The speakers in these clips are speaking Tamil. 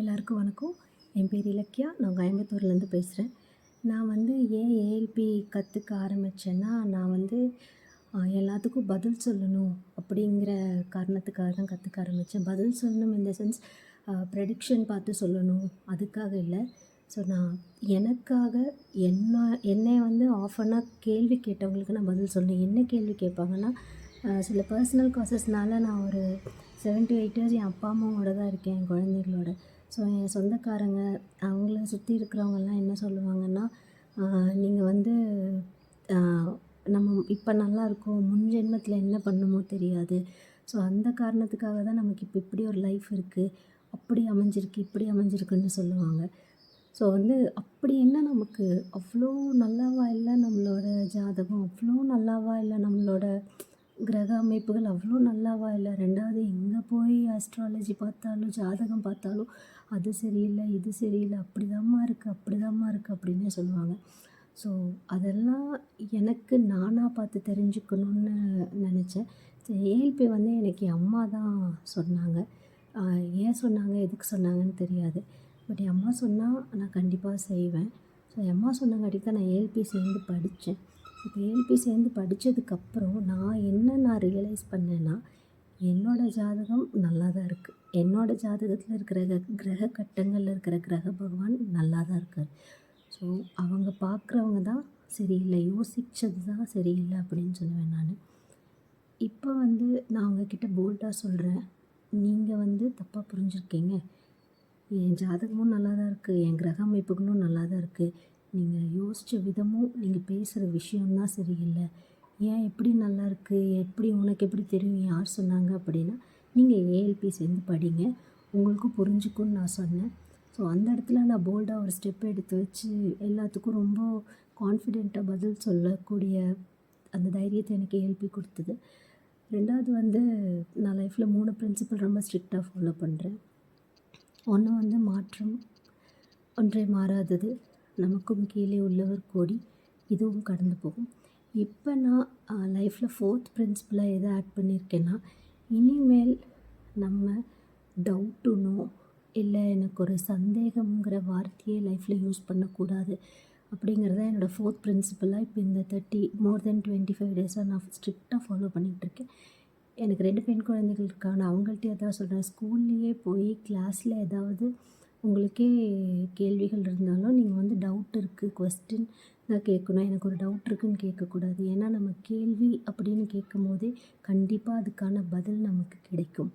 எல்லாருக்கும் வணக்கம். என் பேர் இலக்கியா. நான் கோயம்புத்தூர்லேருந்து பேசுகிறேன் நான் வந்து ஏன் ஏஎல்பி கற்றுக்க ஆரம்பித்தேன்னா நான் வந்து எல்லாத்துக்கும் பதில் சொல்லணும் அப்படிங்கிற காரணத்துக்காக தான் கற்றுக்க ஆரம்பித்தேன் பதில் சொல்லணும் இந்த சென்ஸ் ப்ரெடிக்ஷன் பார்த்து சொல்லணும். அதுக்காக இல்லை. ஸோ நான் எனக்காக என்ன என்னை வந்து ஆஃபனாக கேள்வி கேட்டவங்களுக்கு நான் பதில் சொல்லணும். என்ன கேள்வி கேட்பாங்கன்னா சில பர்சனல் காசஸ்னால நான் ஒரு செவன் டு எயிட் இயர்ஸ் என் அப்பா அம்மாவோட தான் இருக்கேன் என் குழந்தைகளோட. ஸோ என் சொந்தக்காரங்க அவங்கள சுற்றி இருக்கிறவங்கலாம் என்ன சொல்லுவாங்கன்னா நீங்கள் வந்து நம்ம இப்போ நல்லா இருக்கோம் முன் ஜென்மத்தில் என்ன பண்ணமோ தெரியாது. ஸோ அந்த காரணத்துக்காக தான் நமக்கு இப்போ இப்படி ஒரு லைஃப் இருக்குது அப்படி அமைஞ்சிருக்கு இப்படி அமைஞ்சிருக்குன்னு சொல்லுவாங்க. ஸோ வந்து அப்படி என்ன நமக்கு? அவ்வளோ நல்லாவா இல்லை நம்மளோட ஜாதகம்? அவ்வளோ நல்லாவா இல்லை நம்மளோட கிரக அமைப்புகள் அவ்வளோ நல்லாவா இல்லை? ரெண்டாவது எங்கே போய் அஸ்ட்ராலஜி பார்த்தாலும் ஜாதகம் பார்த்தாலும் அது சரியில்லை இது சரியில்லை அப்படிதாம்மா இருக்குது அப்படிதாம்மா இருக்குது அப்படின்னே சொல்லுவாங்க. ஸோ அதெல்லாம் எனக்கு நானாக பார்த்து தெரிஞ்சுக்கணுன்னு நினச்சேன். ஏஎல்பி வந்து எனக்கு என் அம்மா தான் சொன்னாங்க. ஏன் சொன்னாங்க எதுக்கு சொன்னாங்கன்னு தெரியாது. பட் என் அம்மா சொன்னால் நான் கண்டிப்பாக செய்வேன். ஸோ என் அம்மா சொன்னங்காட்டி தான் நான் ஏஎல்பி சேர்ந்து படித்தேன். இப்போ ஏஎல்பி சேர்ந்து படித்ததுக்கப்புறம் நான் என்ன நான் ரியலைஸ் பண்ணேன்னா என்னோடய ஜாதகம் நல்லா தான் இருக்குது என்னோடய ஜாதகத்தில் இருக்கிற கிரக கட்டங்களில் இருக்கிற கிரக பகவான் நல்லா தான் இருக்கார். ஸோ அவங்க பார்க்குறவங்க தான் சரியில்லை யோசித்தது தான் சரியில்லை அப்படின்னு சொல்லுவேன் நான். இப்போ வந்து நான் அவங்கக்கிட்ட போல்டாக சொல்கிறேன் நீங்கள் வந்து தப்பாக புரிஞ்சுருக்கீங்க. என் ஜாதகமும் நல்லா தான் இருக்குது என் கிரக அமைப்புகளும் நல்லா தான் இருக்குது நீங்கள் யோசித்த விதமும் நீங்கள் பேசுகிற விஷயம்தான் சரியில்லை. ஏன் எப்படி நல்லா இருக்குது எப்படி உனக்கு எப்படி தெரியும்? யார் சொன்னாங்க அப்படின்னா நீங்கள் ஏஎல்பி சேர்ந்து படிங்க. உங்களுக்கும் புரிஞ்சுக்கும்னு நான் சொன்னேன். ஸோ அந்த இடத்துல நான் போல்டாக ஒரு ஸ்டெப் எடுத்து வச்சு எல்லாத்துக்கும் ரொம்ப கான்ஃபிடெண்ட்டாக பதில் சொல்லக்கூடிய அந்த தைரியத்தை எனக்கு ஏஎல்பி கொடுத்தது. ரெண்டாவது வந்து நான் லைஃப்பில் மூணு பிரின்சிபல் ரொம்ப ஸ்ட்ரிக்டாக ஃபாலோ பண்ணுறேன் ஒன்று வந்து மாற்றம் ஒன்றே மாறாதது. நமக்கும் கீழே உள்ளவர் கோடி இதுவும் கடந்து போகும். இப்போ நான் லைஃப்பில் ஃபோர்த் பிரின்சிபலாக எதை ஆட் பண்ணியிருக்கேன்னா இனிமேல் நம்ம டவுட்டுனோ இல்லை எனக்கு ஒரு சந்தேகங்கிற வார்த்தையே லைஃப்பில் யூஸ் பண்ணக்கூடாது அப்படிங்கிறத என்னோடய ஃபோர்த் பிரின்சிபலாக இப்போ இந்த thirty more than twenty five டேஸாக நான் ஸ்ட்ரிக்டாக ஃபாலோ பண்ணிகிட்ருக்கேன் எனக்கு ரெண்டு பெண் குழந்தைகள் இருக்காங்க. அவங்கள்ட்ட எதாவது சொல்கிறேன் ஸ்கூல்லையே போய் கிளாஸில் ஏதாவது உங்களுக்கே கேள்விகள் இருந்தாலும் நீங்கள் வந்து டவுட் இருக்குது கொஸ்டின் தான் கேட்கணும். எனக்கு ஒரு டவுட் இருக்குதுன்னு கேட்கக்கூடாது. ஏன்னா நம்ம கேள்வி அப்படின்னு கேட்கும் போதே கண்டிப்பாக அதுக்கான பதில் நமக்கு கிடைக்கும்.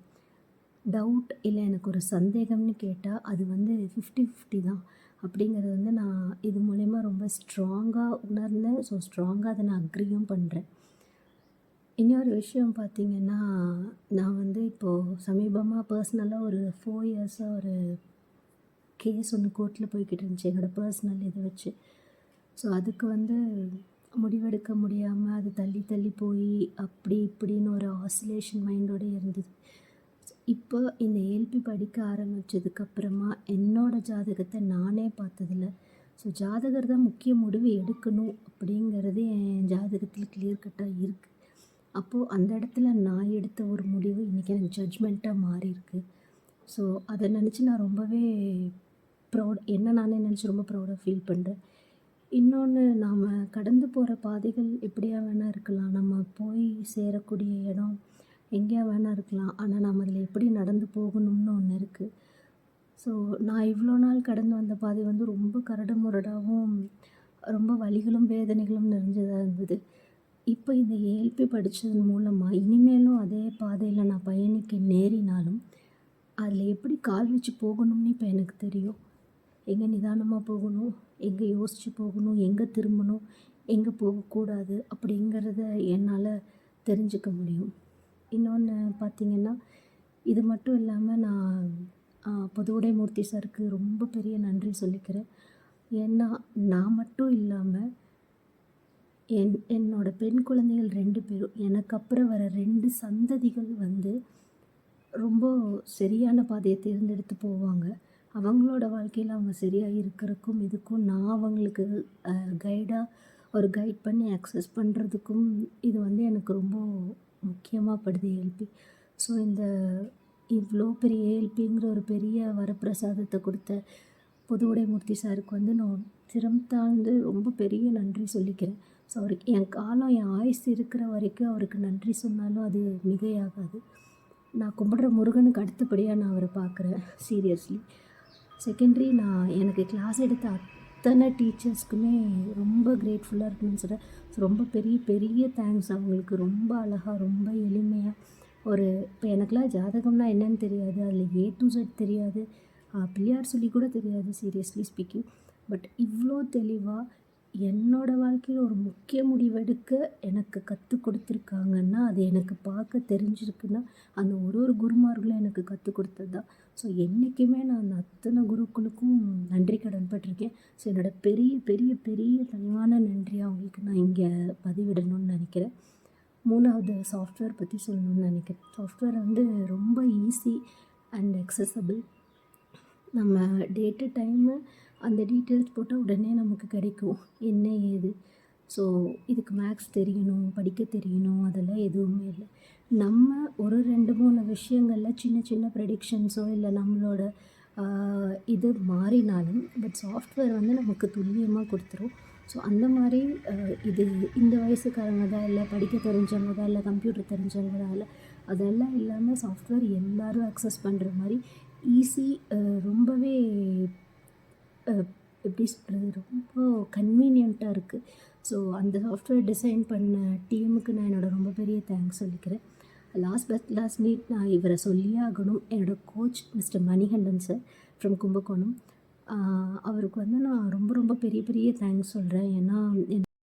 டவுட் இல்லை எனக்கு ஒரு சந்தேகம்னு கேட்டால் அது வந்து ஃபிஃப்டி ஃபிஃப்டி தான். அப்படிங்கிறது வந்து நான் இது மூலயமா ரொம்ப ஸ்ட்ராங்காக உணர்ந்தேன். ஸோ ஸ்ட்ராங்காக அதை நான் அக்ரியும் பண்ணுறேன் இன்னொரு விஷயம் பார்த்திங்கன்னா நான் வந்து இப்போது சமீபமாக பர்சனலாக ஒரு ஃபோர் இயர்ஸாக ஒரு கேஸ் ஒன்று கோர்ட்டில் போய்கிட்டு இருந்துச்சு. என்னோடய பர்சனல் இதை வச்சு. ஸோ அதுக்கு வந்து முடிவெடுக்க முடியாமல் அது தள்ளி தள்ளி போய் அப்படி இப்படின்னு ஒரு ஆசிலேஷன் மைண்டோடு இருந்தது. இப்போ இந்த ஏல்பி படிக்க ஆரம்பித்ததுக்கப்புறமா என்னோடய ஜாதகத்தை நானே பார்த்ததில்ல. ஸோ ஜாதகர் தான் முக்கிய முடிவு எடுக்கணும் அப்படிங்கிறது என் ஜாதகத்தில் கிளியர் கட்டாக இருக்குது அப்போது அந்த இடத்துல நான் எடுத்த ஒரு முடிவு இன்றைக்கி எனக்கு ஜட்ஜ்மெண்ட்டாக மாறியிருக்கு. ஸோ அதை நினச்சி நான் ரொம்பவே ப்ரௌட் என்ன நானே நினச்சி ரொம்ப ப்ரௌடாக ஃபீல் பண்ணுறேன் இன்னொன்று நாம் கடந்து போகிற பாதைகள் எப்படியா வேணால் இருக்கலாம். நம்ம போய் சேரக்கூடிய இடம் எங்கேயா வேணால் இருக்கலாம். ஆனால் நாம் அதில் எப்படி நடந்து போகணும்னு ஒன்று இருக்குது ஸோ நான் இவ்வளோ நாள் கடந்து வந்த பாதை வந்து ரொம்ப கரடு முரடாகவும் ரொம்ப வலிகளும் வேதனைகளும் நிறைஞ்சதாக இருந்தது. இப்போ இந்த ஏல்பி படித்ததன் மூலமாக இனிமேலும் அதே பாதையில் நான் பயணிக்க நேரினாலும் அதில் எப்படி கால் வச்சு போகணும்னு இப்போ எனக்கு தெரியும். எங்கே நிதானமாக போகணும்? எங்கே யோசித்து போகணும்? எங்கே திரும்பணும்? எங்கே போகக்கூடாது? அப்படிங்கிறத என்னால் தெரிஞ்சுக்க முடியும். இன்னொன்று பார்த்திங்கன்னா இது மட்டும் இல்லாமல் நான் பொதுவுடைமூர்த்தி சாருக்கு ரொம்ப பெரிய நன்றி சொல்லிக்கிறேன். ஏன்னா நான் மட்டும் இல்லாமல் என் என்னோடய பெண் குழந்தைகள் ரெண்டு பேரும் எனக்கு அப்புறம் வர ரெண்டு சந்ததிகள் வந்து ரொம்ப சரியான பாதையை தேர்ந்தெடுத்து போவாங்க. அவங்களோட வாழ்க்கையில் அவங்க சரியாக இருக்கிறக்கும் இதுக்கும் நான் அவங்களுக்கு கைடாக ஒரு கைட் பண்ணி அக்சஸ் பண்ணுறதுக்கும் இது வந்து எனக்கு ரொம்ப முக்கியமாக படுது எல்பி ஸோ இந்த இவ்வளோ பெரிய ஏஎல்பிங்கிற ஒரு பெரிய வரப்பிரசாதத்தை கொடுத்த பொதுவுடைமூர்த்தி சாருக்கு வந்து நான் சிரம் தாழ்ந்து ரொம்ப பெரிய நன்றி சொல்லிக்கிறேன். ஸோ அவருக்கு என் காலம் என் ஆயுஸ் இருக்கிற வரைக்கும் அவருக்கு நன்றி சொன்னாலும் அது மிகையாகாது. நான் கும்பிட்ற முருகனுக்கு அடுத்தபடியாக நான் அவரை பார்க்குறேன். சீரியஸ்லி செகண்டரி நான் எனக்கு கிளாஸ் எடுத்த அத்தனை டீச்சர்ஸ்க்குமே ரொம்ப கிரேட்ஃபுல்லாக இருக்கணும்னு சொல்கிறேன் ரொம்ப பெரிய பெரிய தேங்க்ஸ் அவங்களுக்கு ரொம்ப அழகாக ரொம்ப எளிமையாக ஒரு இப்போ எனக்கெலாம் ஜாதகம்னா என்னன்னு தெரியாது அதில் ஏ டு செட் தெரியாது. பிள்ளையார் சொல்லி கூட தெரியாது சீரியஸ்லி ஸ்பீக்கிங் பட் இவ்வளோ தெளிவாக என்னோடய வாழ்க்கையில் ஒரு முக்கிய முடிவெடுக்க எனக்கு கற்றுக் கொடுத்துருக்காங்கன்னா அது எனக்கு பார்க்க தெரிஞ்சிருக்குன்னா அந்த ஒரு ஒரு குருமார்களும் எனக்கு கற்றுக் கொடுத்தது தான் ஸோ என்றைக்குமே நான் அந்த அத்தனை குருக்களுக்கும் நன்றி கடன்பட்டிருக்கேன் ஸோ என்னோடய பெரிய பெரிய பெரிய தனிவான நன்றி அவங்களுக்கு நான் இங்கே பதிவிடணும்னு நினைக்கிறேன். மூணாவது சாஃப்ட்வேர் பற்றி சொல்லணும்னு நினைக்கிறேன். சாஃப்ட்வேர் வந்து ரொம்ப ஈஸி அண்ட் அக்சசபிள் நம்ம டேட்டு டைமு அந்த டீட்டெயில்ஸ் போட்டால் உடனே நமக்கு கிடைக்கும். என்ன ஏது? ஸோ இதுக்கு மேக்ஸ் தெரியணும் படிக்க தெரியணும் அதெல்லாம் எதுவுமே இல்லை. நம்ம ஒரு ரெண்டு மூணு விஷயங்களில் சின்ன சின்ன ப்ரெடிக்ஷன்ஸோ இல்லை நம்மளோட இது மாறினாலும் பட் சாஃப்ட்வேர் வந்து நமக்கு துல்லியமாக கொடுத்துரும். ஸோ அந்த மாதிரி இது இந்த வயசுக்காரங்க தான் இல்லை படிக்க தெரிஞ்சவங்க தான் இல்லை கம்ப்யூட்டர் தெரிஞ்சவங்க தான் இல்லை அதெல்லாம் இல்லாமல் சாஃப்ட்வேர் எல்லோரும் அக்சஸ் பண்ணுற மாதிரி ஈஸி ரொம்பவே எப்படி சொல்கிறது ரொம்ப கன்வீனியண்ட்டாக இருக்குது ஸோ அந்த சாஃப்ட்வேர் டிசைன் பண்ண டீமுக்கு நான் என்னோட ரொம்ப பெரிய தேங்க்ஸ் சொல்லிக்கிறேன். லாஸ்ட் பட் லாஸ்ட் மீட் நான் இவரை சொல்லியே ஆகணும். என்னோடய coach mister Manikandan sir from Kumbakonam. அவருக்கு வந்து நான் ரொம்ப ரொம்ப பெரிய பெரிய தேங்க்ஸ் சொல்கிறேன் ஏன்னா